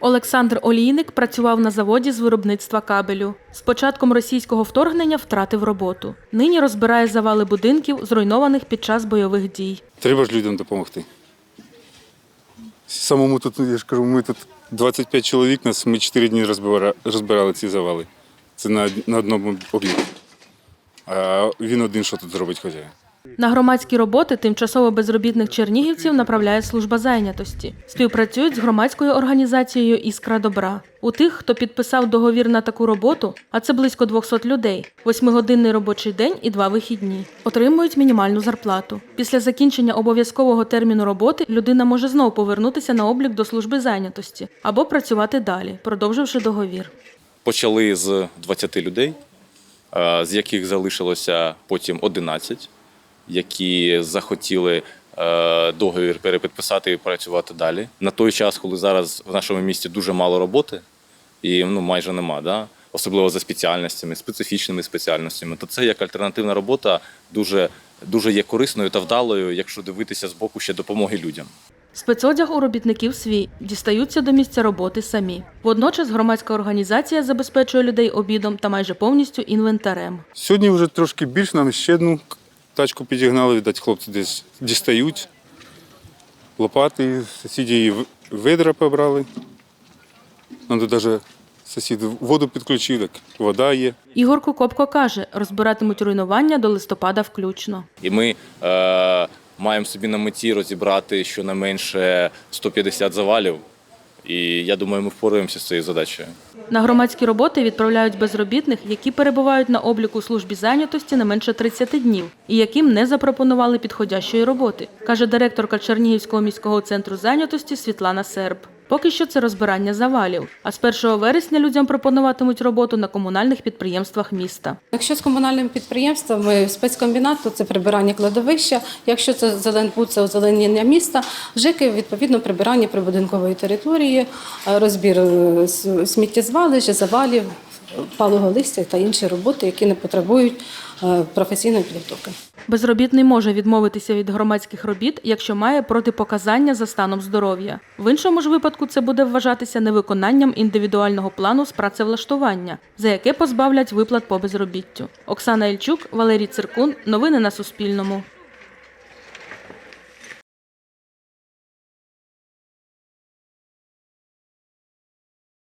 Олександр Олійник працював на заводі з виробництва кабелю. З початком російського вторгнення втратив роботу. Нині розбирає завали будинків, зруйнованих під час бойових дій. Треба ж людям допомогти. Самому тут, я ж кажу, ми тут 25 чоловік, нас ми 4 дні розбира- розбирали ці завали. Це на, на одному об'єкті. А він один що тут зробить хазяїн. На громадські роботи тимчасово безробітних чернігівців направляє служба зайнятості. Співпрацюють з громадською організацією Іскра добра. У тих, хто підписав договір на таку роботу, а це близько 200 людей, восьмигодинний робочий день і два вихідні, отримують мінімальну зарплату. Після закінчення обов'язкового терміну роботи людина може знову повернутися на облік до служби зайнятості або працювати далі, продовживши договір. Почали з 20 людей, з яких залишилося потім 11, які захотіли е, договір перепідписати і працювати далі. На той час, коли зараз в нашому місті дуже мало роботи, і ну, майже нема, да? особливо за спеціальностями, специфічними спеціальностями, то це як альтернативна робота дуже, дуже є корисною та вдалою, якщо дивитися з боку ще допомоги людям. Спецодяг у робітників свій дістаються до місця роботи самі. Водночас громадська організація забезпечує людей обідом та майже повністю інвентарем. Сьогодні вже трошки більш нам ще одну тачку підігнали, віддать, хлопці десь дістають. Лопати, сусіді її в- ведра побрали. Нам тут навіть сусід воду підключив, так вода є. Ігор Кукопко каже, розбиратимуть руйнування до листопада включно. І ми е, маємо собі на меті розібрати щонайменше 150 завалів. І я думаю, ми впораємося з цією задачею. На громадські роботи відправляють безробітних, які перебувають на обліку службі зайнятості не менше 30 днів і яким не запропонували підходящої роботи, каже директорка Чернігівського міського центру зайнятості Світлана Серб. Поки що це розбирання завалів. А з 1 вересня людям пропонуватимуть роботу на комунальних підприємствах міста. Якщо з комунальними підприємствами спецкомбінат, то це прибирання кладовища. Якщо це зеленбуд, це озеленення міста, ЖЕКи, відповідно, прибирання прибудинкової території, е, розбір е, сміттєзвалищ, завалів, палого листя та інші роботи, які не потребують е, професійної підготовки. Безробітний може відмовитися від громадських робіт, якщо має протипоказання за станом здоров'я. В іншому ж випадку це буде вважатися невиконанням індивідуального плану з працевлаштування, за яке позбавлять виплат по безробіттю. Оксана Ільчук, Валерій Циркун. Новини на Суспільному.